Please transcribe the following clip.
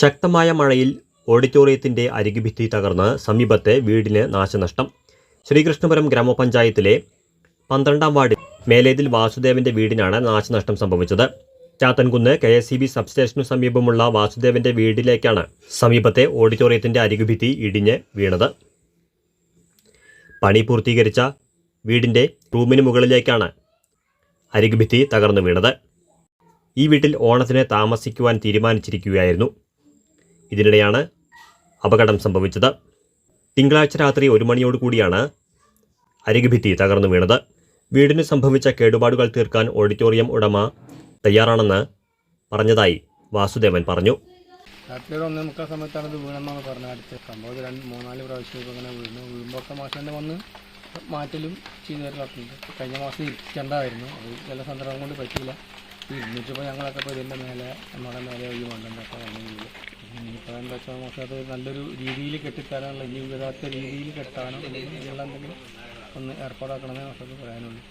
ശക്തമായ മഴയിൽ ഓഡിറ്റോറിയത്തിന്റെ അരികുഭിത്തി തകർന്ന് സമീപത്തെ വീടിന് നാശനഷ്ടം. ശ്രീകൃഷ്ണപുരം ഗ്രാമപഞ്ചായത്തിലെ പന്ത്രണ്ടാം വാർഡിൽ മേലേതിൽ വാസുദേവന്റെ വീടിനാണ് നാശനഷ്ടം സംഭവിച്ചത്. Chathankunnu K S C B സബ്സ്റ്റേഷനു സമീപമുള്ള വാസുദേവന്റെ വീടിലേക്കാണ് സമീപത്തെ ഓഡിറ്റോറിയത്തിന്റെ അരികുഭിത്തി ഇടിഞ്ഞ് വീണത്. പണി പൂർത്തീകരിച്ച വീടിന്റെ റൂമിന് മുകളിലേക്കാണ് അരികുഭിത്തി തകർന്നു വീണത്. ഈ വീട്ടിൽ ഓണത്തിന് താമസിക്കുവാൻ തീരുമാനിച്ചിരിക്കുകയായിരുന്നു. ഇതിനിടെയാണ് അപകടം സംഭവിച്ചത്. തിങ്കളാഴ്ച രാത്രി ഒരു മണിയോടുകൂടിയാണ് അരികുഭിത്തി തകർന്നു വീണത്. വീടിന് സംഭവിച്ച കേടുപാടുകൾ തീർക്കാൻ ഓഡിറ്റോറിയം ഉടമ തയ്യാറാണെന്ന് പറഞ്ഞതായി വാസുദേവൻ പറഞ്ഞു. രാത്രി ഒന്നേ മുക്കാൽ സമയത്താണ് ഇത് വീണെന്നാണ് പറഞ്ഞത്. അടുത്ത് സംഭവം രണ്ട് മൂന്നാൽ പ്രാവശ്യം ഇങ്ങനെ വീണു. വീഴുമ്പോൾ ഒക്കെ മാസം തന്നെ വന്ന് മാറ്റലും ചെയ്തുവരലൊക്കെയുണ്ട് കഴിഞ്ഞ മാസം ഇരിക്കേണ്ടതായിരുന്നു അത് ചില സന്ദർഭം കൊണ്ട് പറ്റിയില്ല. ഇരുന്നിട്ടിപ്പോൾ ഞങ്ങളൊക്കെ ഇപ്പോൾ ഇതിന്റെ മേലെ നമ്മുടെ മേലെ ഇനിയിപ്പോൾ എന്താ വെച്ചാൽ നമുക്ക് അത് നല്ലൊരു രീതിയിൽ കെട്ടിത്തരാനുള്ള ജീവിതത്തെ രീതിയിൽ കെട്ടാനോ ഇതിലുള്ള എന്തെങ്കിലും ഒന്ന് ഏർപ്പാടാക്കണമെന്നേ നമുക്കത് പറയാനുള്ളൂ.